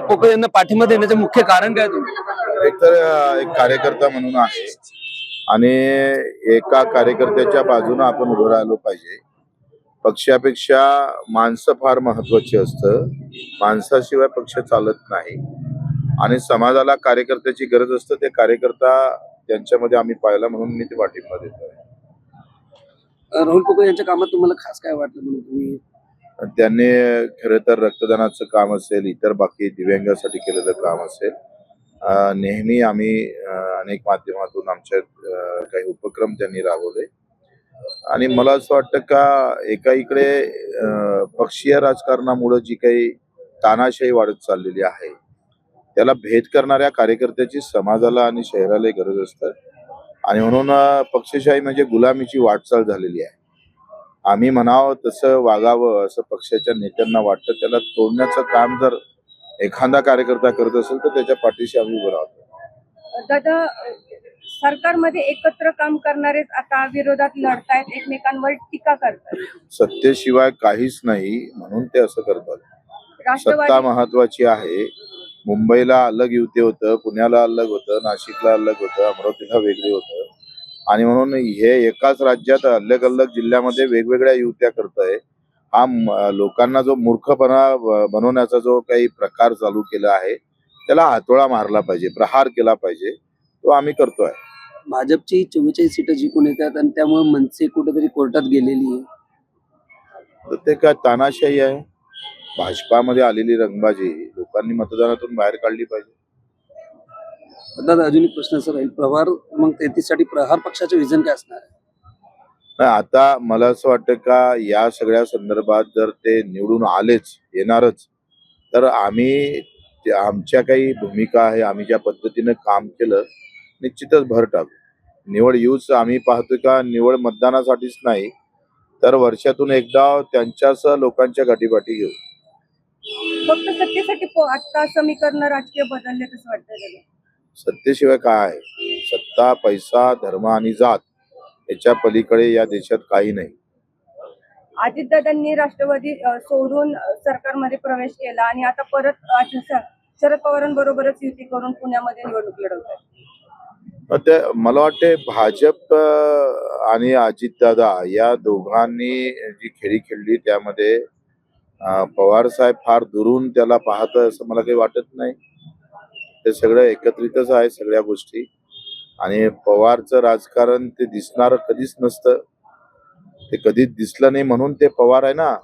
पोकळ यांना पाठिंबा देण्याचे मुख्य कारण काय तुमचं एकतर एक कार्यकर्ता म्हणून आहे. आणि एका कार्यकर्त्याच्या बाजूने आपण उभं राहिलो पाहिजे. पक्षापेक्षा माणसं फार महत्वाची असतं. माणसाशिवाय पक्ष चालत नाही. आणि समाजाला कार्यकर्त्याची गरज असतं ते कार्यकर्ता त्यांच्यामध्ये आम्ही पाहिला म्हणून मी ते पाठिंबा देतोय. राहुल पोकळ यांच्या कामात तुम्हाला खास काय वाटलं म्हणून तुम्ही त्यांनी खरं तर रक्तदानाचं काम असेल इतर बाकी दिव्यांगासाठी केलेलं काम असेल नेहमी आम्ही अनेक माध्यमातून आमच्या काही उपक्रम त्यांनी राबवले. आणि मला असं वाटतं का एका इकडे पक्षीय राजकारणामुळे जी काही तानाशाही वाढत चाललेली आहे त्याला भेद करणाऱ्या कार्यकर्त्याची समाजाला आणि शहराला गरज असतं. आणि म्हणून पक्षशाही म्हणजे गुलामीची वाटचाल झालेली आहे. आम्ही म्हणावं तसं वागावं असं पक्षाच्या नेत्यांना वाटतं. त्याला तोडण्याचं काम जर एखादा कार्यकर्ता करत असेल तर त्याच्या पाठीशी आम्ही उभं राहतो. दादा सरकारमध्ये एकत्र काम करणारेच आता विरोधात लढतायत एकमेकांवर टीका करतात. सत्तेशिवाय काहीच नाही म्हणून ते असं करतात. सत्ता महत्वाची आहे. मुंबईला अलग युती होतं पुण्याला अलग होतं नाशिकला अलग होतं अमरावतीला वेगळे होतं. आणि म्हणून हे एकाच राज्यात अलग अलग जिल्ह्यामध्ये वेगवेगळ्या युत्या करतंय. हा म- लोकांना जो मूर्खपणा बनवण्याचा जो काही प्रकार चालू केला आहे त्याला हातोळा मारला पाहिजे प्रहार केला पाहिजे तो आम्ही करतोय. भाजपची चव्वेचाळीस सीटं जिंकून येतात आणि त्यामुळे मनसे कुठेतरी कोर्टात गेलेली आहे. तर ते काय तानाशाही आहे? भाजपामध्ये आलेली रंगबाजी लोकांनी मतदानातून बाहेर काढली पाहिजे. दादा अजून एक प्रश्न असा राहील. प्रभार मग तेहतीससाठी प्रहार पक्षाचं विजन काय असणार आहे? नाही आता मला असं वाटतं का या सगळ्या संदर्भात जर ते निवडून आलेच येणारच तर आम्ही ते- आमच्या काही भूमिका आहे आम्ही ज्या पद्धतीनं काम केलं निश्चितच भर टाकू. निवड येऊच आम्ही पाहतोय का निवड मतदानासाठीच नाही तर वर्षातून एकदा त्यांच्याच लोकांच्या गाठीपाठी घेऊ. फक्त सत्तेसाठी प- आता समीकरण राजकीय बदलले असं वाटतं सत्तेशिवाय काय आहे? सत्ता पैसा धर्म आणि जात याच्या पलीकडे या देशात काही नाही. अजितदादांनी राष्ट्रवादी सोडून सरकारमध्ये प्रवेश केला आणि आता परत शरद पवारांबरोबरच युती करून पुण्यामध्ये निवडणूक लढवत ते मला वाटते भाजप आणि अजितदादा या दोघांनी जी खेळी खेळली त्यामध्ये पवार साहेब फार दुरून त्याला पाहत असं मला काही वाटत नाही. ते सगळं एकत्रितच आहे सगळ्या गोष्टी. आणि पवारचं राजकारण ते दिसणार कधीच नसतं. ते कधीच दिसलं नाही म्हणून ते पवार आहे ना